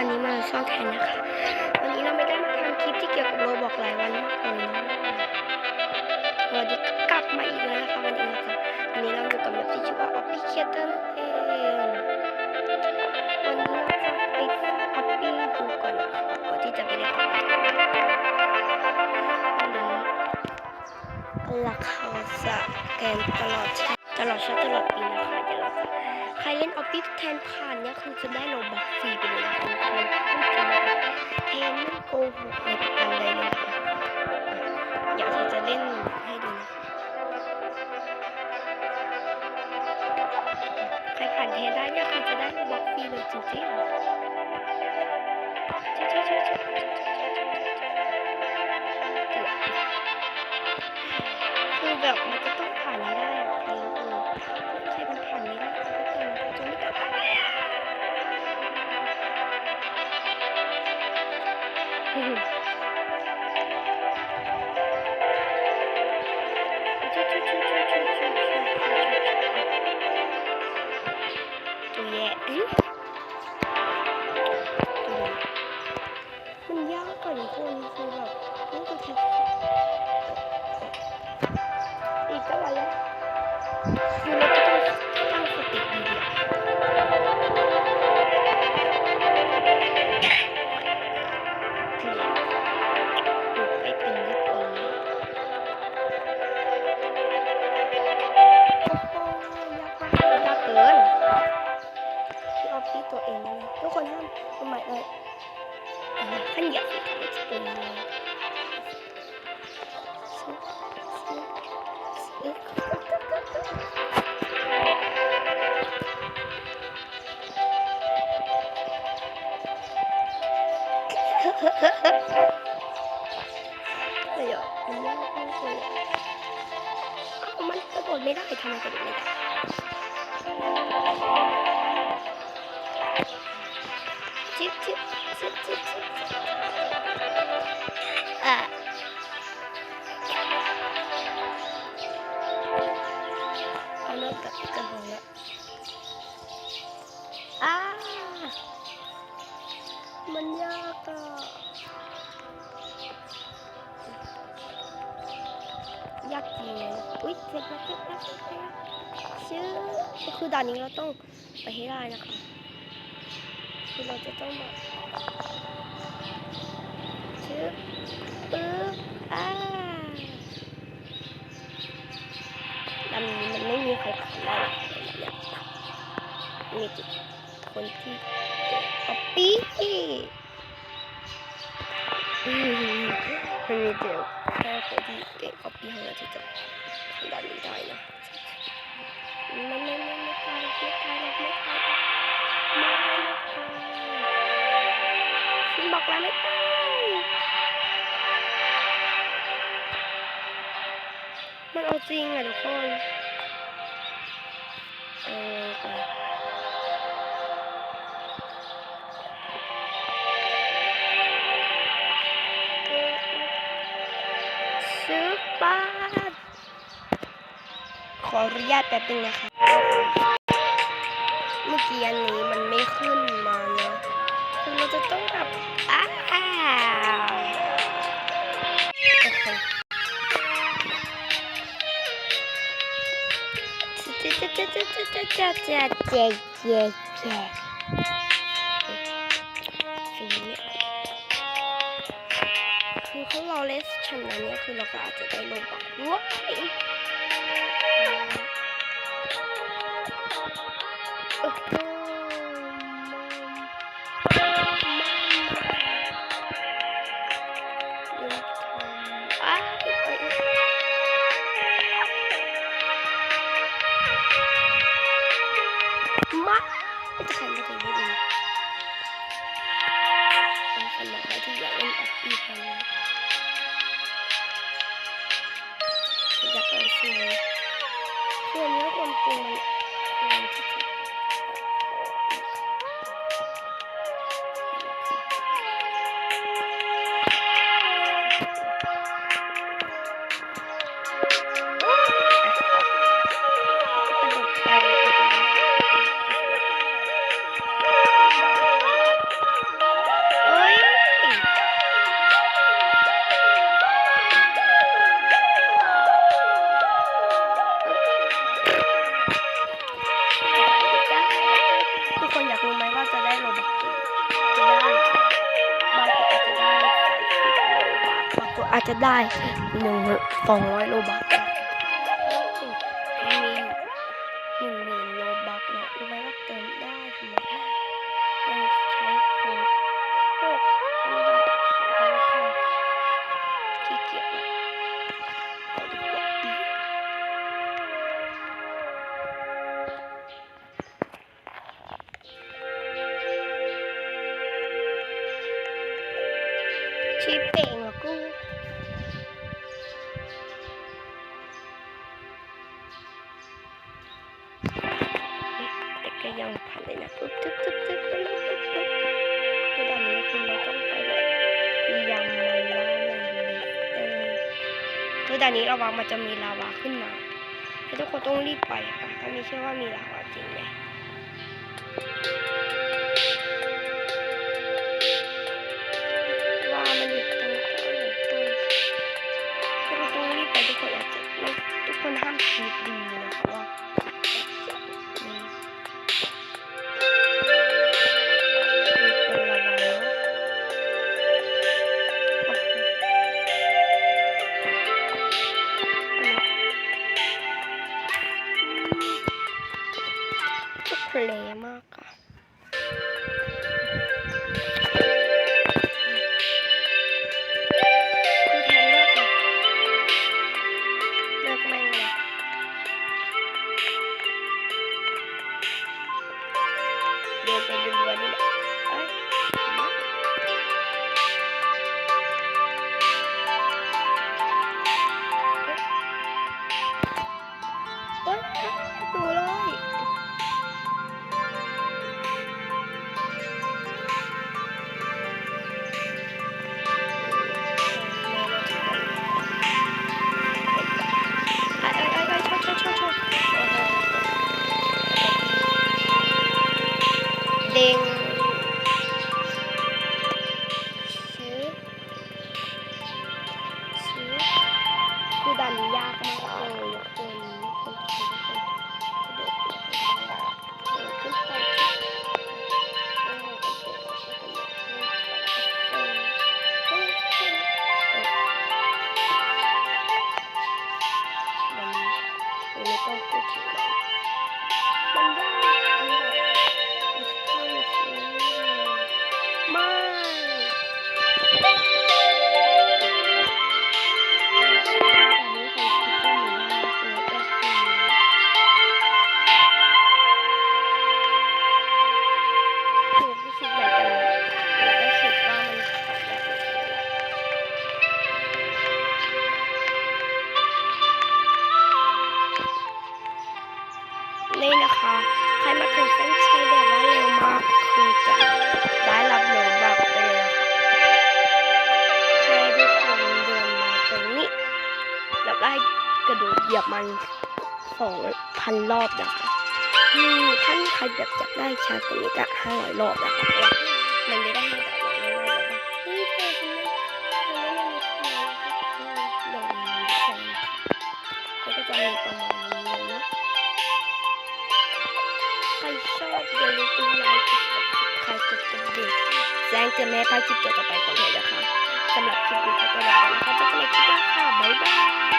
วันนี้มาช่องแทนนะคะ วันนี้เราไม่ได้มาทำคลิปที่เกี่ยวกับโรบอกหลายวันมากเลยนะวันนี้กลับมาอีกแล้วนะคะวันนี้เราจะวันนี้เราอยู่กับแมปที่ชื่อว่าออฟฟิเชียเตอร์เองวันนี้เราจะปิดออฟฟี่ดูก่อนนะคะก่อนที่จะไปเล่นวันนี้ราคาจะแกนตลอดตลอดชาติตลอดปีนะคะ ราจะใครเล่นออฟฟิศแทนผ่านเนี่ยคือจะได้โลบัคฟรีไปเลยนะคะทุกคนพูดจริงนะคะเทนไม่โกหกในประการเลยนะคะอยากที่จะเล่นให้ดูนะใครผ่านเทนได้เนี่ยคือจะได้โลบัคฟรีเลยจริงๆคือ ตัวเองนะทุกคนห้ามทำไมเอ่ยอ่าขั้นใหญ่จะเป็นยังไงเดี๋ยวมันยากมากเลยอะเอ้ามันกระโดดไม่ได้ทำไมกระโดดไม่ได้ ชิบชิบชิบชิบชิบอะเอาเลิกกับกระโดดแล้วอ่ามันยากอะยากจริงเลยอุ้ยเสร็จแล้วเสร็จแล้วเสร็จแล้วชื่อคือด่านนี้เราต้องไปให้ได้นะคะ คือเราจะต้องแบบชื่อปึ๊บอ่าด่านนี้มันไม่มีใครผ่านได้หรอกเนี่ยมีแต่คนที่ป๊อปปี้อืมมันมีแต่แค่คนที่เก่งป๊อปปี้เท่านั้นที่จะผ่านด่านนี้ได้นะม่ไมันเอาจริงอะทุกคนเออซื้อบ้าขออนุญาตแป๊บนึงนะคะ เมื่อกี้อันนี้มันไม่ขึ้นมาเนาะคือเราจะต้องแบบอ้าวโอเค จ๊เจ๊เจ๊เจ๊เจ๊เจ๊เจ๊เจ๊เจ๊เจ๊ฟิลเนี่ยคือเขารอเลสชันนั้นเนี่ยคือเราก็อาจจะได้ลงบอกด้วย อยากเอาซื้อส่วนเนื้อความจริงมัน อาจจะได้หนึ่งสองร้อยโลบักมีหนึ่งหมื่นโลบักเนี่ยรู้ไหมว่าเติมได้ทำไมเราใช้โค้ดหกอันดับสองค่ะขี้เกียจละเอาดีกว่าอืมชีพเป่ง คือตอนนี้ระวังมันจะมีลาวาขึ้นมาแล้ทุกคนต้องรีบไปค่ะถ้ามีเชื่อว่ามีลาวาจริงไหม เแล้กระโดดเหยียบมันสองพันรอบนะคะอืมถ้ามีใครแบบจับได้ช้ากว่านี้ก็ห้าร้อยรอบนะคะเพราะว่ามันไม่ได้ให้แบบว่าง่ายๆแบบว่าเฮ้ยนไม่ฉันไม่มีใครลงนี้ใช่ไหมเขาก็จะมีประมาณนี้นะใครชอบอย่าลืมกดไลค์กด subscribe กดกระดิ่งแจ้งเตือนแม่ให้คลิปต่อไปของเรานะคะสำหรับคลิปนี้ขอตัวลาไปแล้วนะคะเจอกันในคลิป